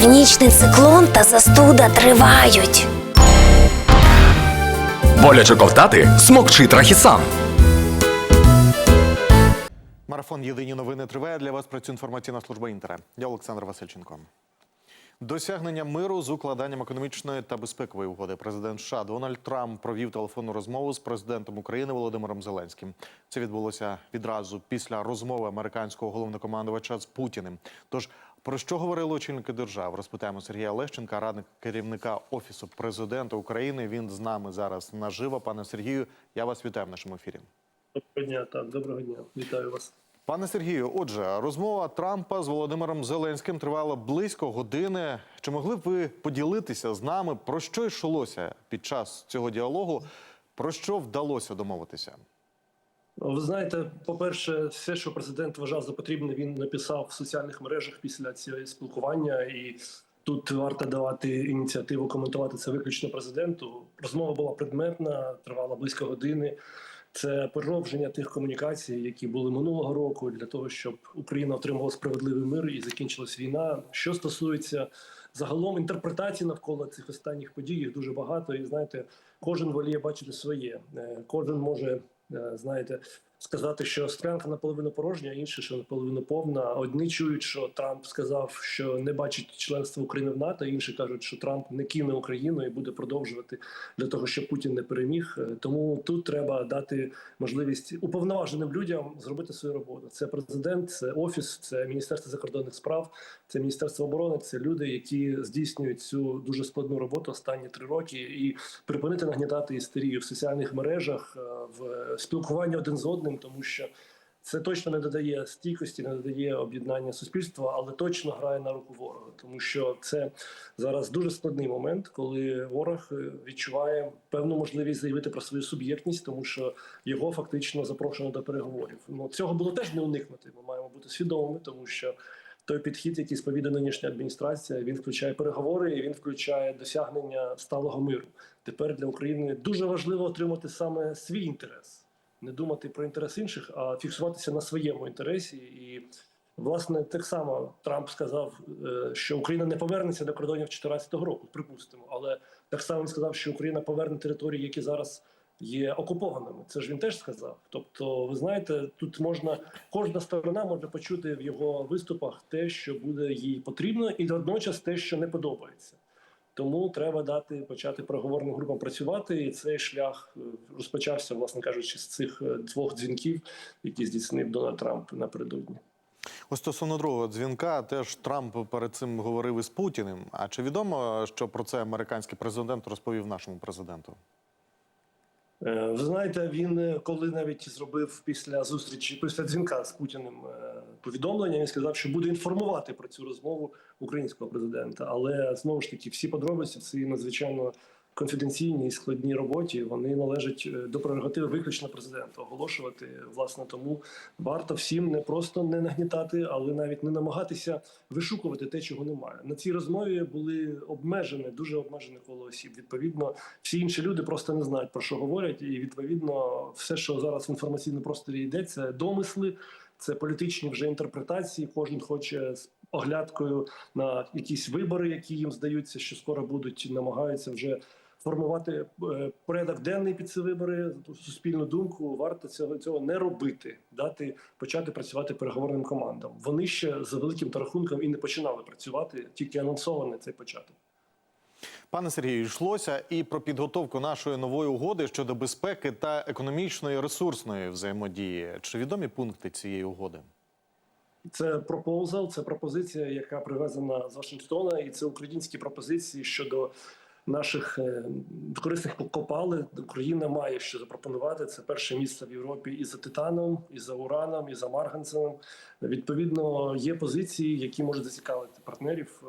Північний циклон та застуда тривають. Боляче ковтати смокчи трахісан. Марафон Єдині новини триває. Для вас працює інформаційна служба Інтера. Я Олександр Васильченко. Досягнення миру з укладанням економічної та безпекової угоди. Президент США Дональд Трамп провів телефонну розмову з президентом України Володимиром Зеленським. Це відбулося відразу після розмови американського головнокомандувача з Путіним. Тож про що говорили очільники держав? Розпитаємо Сергія Лещенка, радник керівника офісу президента України. Він з нами зараз наживо. Пане Сергію, я вас вітаю в нашому ефірі. Доброго дня, так, доброго дня. Вітаю вас. Пане Сергію, отже, розмова Трампа з Володимиром Зеленським тривала близько години. Чи могли б ви поділитися з нами про що йшлося під час цього діалогу? Про що вдалося домовитися? Ви знаєте, по-перше, все, що президент вважав за потрібне, він написав в соціальних мережах після цього спілкування. І тут варто давати ініціативу коментувати це виключно президенту. Розмова була предметна, тривала близько години. Це продовження тих комунікацій, які були минулого року, для того, щоб Україна отримала справедливий мир і закінчилась війна. Що стосується загалом інтерпретації навколо цих останніх подій, їх дуже багато. І знаєте, кожен воліє бачити своє. Е, Кожен може е, знаєте сказати, що склянка наполовину порожня, а інші, що наполовину повна. Одні чують, що Трамп сказав, що не бачить членство України в НАТО. Інші кажуть, що Трамп не кине Україну і буде продовжувати для того, щоб Путін не переміг. Е, Тому тут треба дати можливість уповноваженим людям зробити свою роботу. Це президент, це офіс, це міністерство закордонних справ, це міністерство оборони. Це люди, які здійснюють цю дуже складну роботу останні три роки, і припинити нагнітати істерію в соціальних мережах, е, в спілкуванні один з одним, тому що. Це точно не додає стійкості, не додає об'єднання суспільства, але точно грає на руку ворога, тому що це зараз дуже складний момент, коли ворог е, відчуває певну можливість заявити про свою суб'єктність, тому що його фактично запрошено до переговорів. Ну цього було теж не уникнути. Ми маємо бути свідомими, тому що той підхід, який сповідає нинішня адміністрація, він включає переговори і він включає досягнення сталого миру. Тепер для України дуже важливо отримати саме свій інтерес не думати про інтерес інших, а фіксуватися на своєму інтересі. І власне так само Трамп сказав, е, що Україна не повернеться до кордонів 2014 року, припустимо, але так само він сказав, що Україна поверне території, які зараз. Є окупованими, це ж він теж сказав. Тобто, ви знаєте, тут можна кожна сторона може почути в його виступах те, що буде їй потрібно, і водночас те, що не подобається. Тому треба дати почати переговорним групам працювати, і цей шлях е, розпочався, власне кажучи, з цих е, двох дзвінків, які здійснив Дональд Трамп напередодні. Ось стосовно другого дзвінка, теж Трамп перед цим говорив із Путіним. А чи відомо, що про це американський президент розповів нашому президенту? Е, Ви знаєте, він коли навіть зробив після зустрічі, після дзвінка з Путіним повідомлення, він сказав, що буде інформувати про цю розмову українського президента. Але знову ж таки, всі подробиці в ці надзвичайно конфіденційні і складні роботі. Вони належать е, до прерогативи виключно президента оголошувати. Власне, тому варто всім не просто не нагнітати, але навіть не намагатися вишукувати те, чого немає. На цій розмові були обмежені, дуже обмежене коло осіб. Відповідно, всі інші люди просто не знають про що говорять, і відповідно, все, що зараз в інформаційному просторі йде, це домисли. Це політичні вже інтерпретації. Кожен хоче з оглядкою на якісь вибори, які їм здаються, що скоро будуть, намагаються вже формувати е, порядок денний під ці вибори. Суспільну думку варто цього цього не робити, дати почати працювати переговорним командам. Вони ще за великим та рахунком і не починали працювати, тільки анонсований цей початок. Пане Сергію, йшлося і про підготовку нашої нової угоди щодо безпеки та економічної ресурсної взаємодії. Чи відомі пункти цієї угоди? Це пропозал, це пропозиція, яка привезена з Вашингтона, і це українські пропозиції щодо наших е, корисних копалин. Україна має що запропонувати. Це перше місце в Європі і за титаном, і за ураном, і за марганцем. Відповідно, є позиції, які можуть зацікавити партнерів.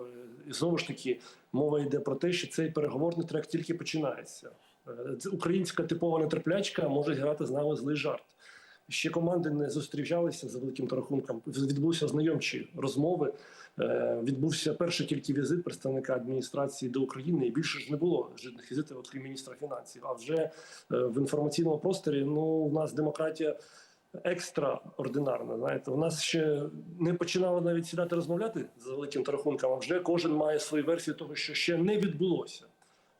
І знову ж таки, мова йде про те, що цей переговорний трек тільки починається. Е, українська типова нетерплячка може грати з нами злий жарт. Ще команди не зустрічалися за великим рахунком. Відбулися знайомчі розмови. Е, Відбувся перший тільки візит представника адміністрації до України, і більше ж не було жодних візитів, окрім міністра фінансів. А вже е, в інформаційному просторі ну у нас демократія екстраординарна. Знаєте, у нас ще не починало навіть сідати розмовляти за великим рахунком, а вже кожен має свою версію того, що ще не відбулося.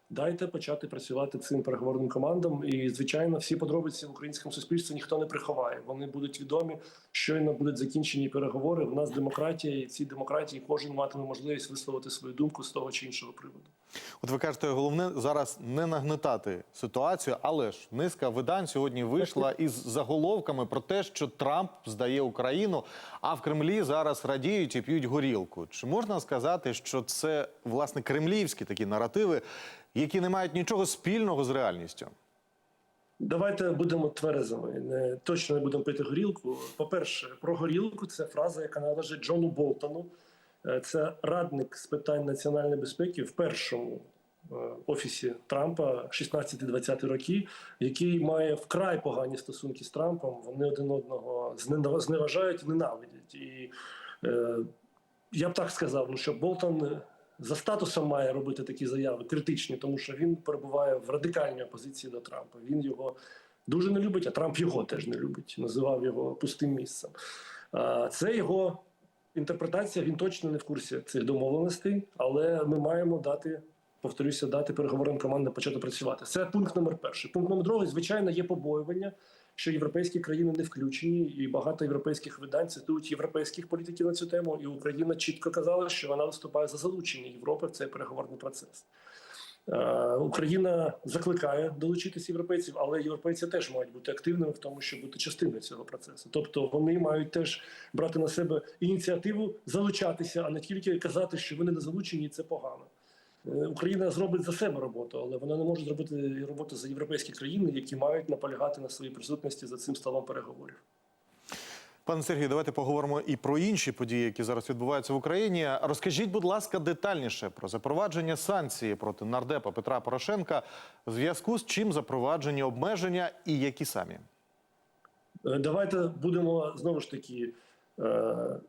Дайте почати працювати цим переговорним командам. І, звичайно, всі подробиці в українському суспільстві ніхто не приховає. Вони будуть відомі. Щойно будуть закінчені переговори. В нас демократія, і в цій демократії кожен матиме можливість висловити свою думку з того чи іншого приводу. От ви кажете, головне зараз не нагнетати ситуацію, але ж низка видань сьогодні вийшла із заголовками про те, що Трамп здає Україну, а в Кремлі зараз радіють і п'ють горілку. Чи можна сказати, що це власне кремлівські такі наративи, які не мають нічого спільного з реальністю? Давайте будемо тверезими. Не точно не будемо пити горілку. По-перше, про горілку це фраза, яка належить Джону Болтону. Е, Це радник з питань національної безпеки в першому е, офісі Трампа 16-20 роки, який має вкрай погані стосунки з Трампом. Вони один одного зневажають і ненавидять. І е, я б так сказав, ну що Болтон за статусом має робити такі заяви критичні, тому що він перебуває в радикальній опозиції до Трампа. Він його дуже не любить, а Трамп його теж не любить. Називав його пустим місцем. Це його інтерпретація. Він точно не в курсі цих домовленостей, але ми маємо дати. Повторюся, дати переговорам команди почати працювати. Це пункт номер перший. Пункт номер другий, звичайно, є побоювання, що європейські країни не включені, і багато європейських видань цитують європейських політиків на цю тему. І Україна чітко казала, що вона виступає за залучення Європи в цей переговорний процес. Е, Україна закликає долучитися європейців, але європейці теж мають бути активними в тому, щоб бути частиною цього процесу. Тобто вони мають теж брати на себе ініціативу залучатися, а не тільки казати, що вони не залучені, і це погано. Е, Україна зробить за себе роботу, але вона не може зробити роботу за європейські країни, які мають наполягати на своїй присутності за цим столом переговорів. Пане Сергію, давайте поговоримо і про інші події, які зараз відбуваються в Україні. Розкажіть, будь ласка, детальніше про запровадження санкцій проти нардепа Петра Порошенка, в зв'язку з чим запроваджені обмеження і які самі. Е, Давайте будемо знову ж таки е,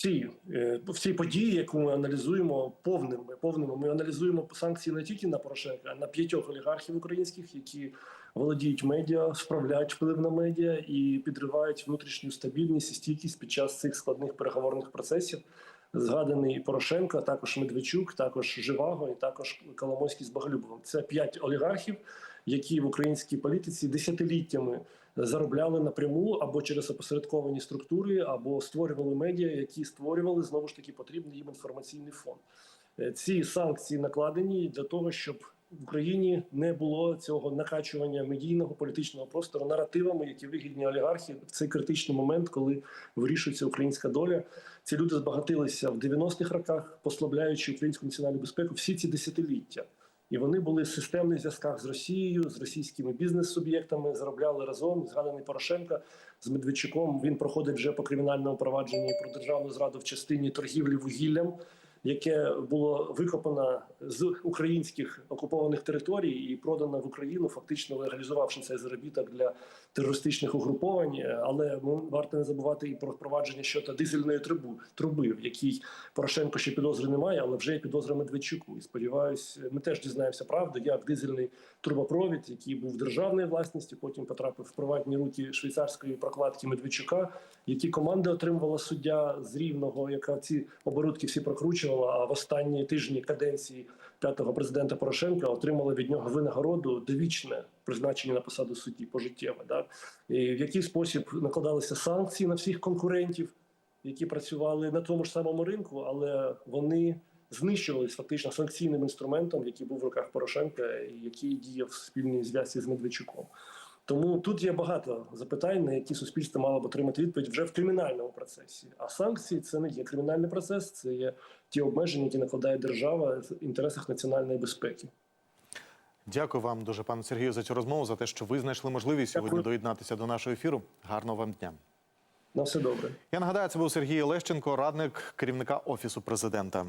цій, е, в цій події, яку ми аналізуємо повними. повними. Ми аналізуємо санкції не тільки на Порошенка, а на п'ятьох олігархів українських, які володіють медіа, справляють вплив на медіа і підривають внутрішню стабільність і стійкість під час цих складних переговорних процесів. Згаданий Порошенко, також Медведчук, також Живаго і також Коломойський з Боголюбовим. Це п'ять олігархів, які в українській політиці десятиліттями заробляли напряму або через опосередковані структури, або створювали медіа, які створювали знову ж таки потрібний їм інформаційний фон. Е, Ці санкції накладені для того, щоб в Україні не було цього накачування медійного політичного простору наративами, які вигідні олігархи в цей критичний момент, коли вирішується українська доля. Ці люди збагатилися в 90-х роках, послабляючи українську національну безпеку всі ці десятиліття. І вони були в системних зв'язках з Росією, з російськими бізнес-суб'єктами, заробляли разом. Згаданий Порошенка з Медведчуком. Він проходить вже по кримінальному провадженні про державну зраду в частині торгівлі вугіллям, яке було викопано з українських окупованих територій і продано в Україну, фактично легалізувавши цей заробіток для терористичних угруповань. Але ну, варто не забувати і про впровадження щодо дизельної труби, труби, в якій Порошенко ще підозри немає, але вже є підозра Медведчуку. І сподіваюсь, ми теж дізнаємося правду, як дизельний трубопровід, який був державної власності, потім потрапив в приватні руки швейцарської прокладки Медведчука, які команди отримувала суддя з рівного, яка ці оборудки всі прокручувала. А в останні тижні каденції п'ятого президента Порошенка отримала від нього винагороду довічне призначення на посаду судді пожиттєве. Да? І в який спосіб накладалися санкції на всіх конкурентів, які працювали на тому ж самому ринку, але вони знищувалися фактично санкційним інструментом, який був в руках Порошенка, і який діяв в спільній зв'язці з Медведчуком. Тому тут є багато запитань, на які суспільство мало б отримати відповідь вже в кримінальному процесі. А санкції це не є кримінальний процес, це є ті обмеження, які накладає держава в інтересах національної безпеки. Дякую вам дуже, пане Сергію, за цю розмову, за те, що ви знайшли можливість сьогодні доєднатися до нашого ефіру. Гарного вам дня. На все добре. Я нагадаю, це був Сергій Лещенко, радник керівника офісу президента.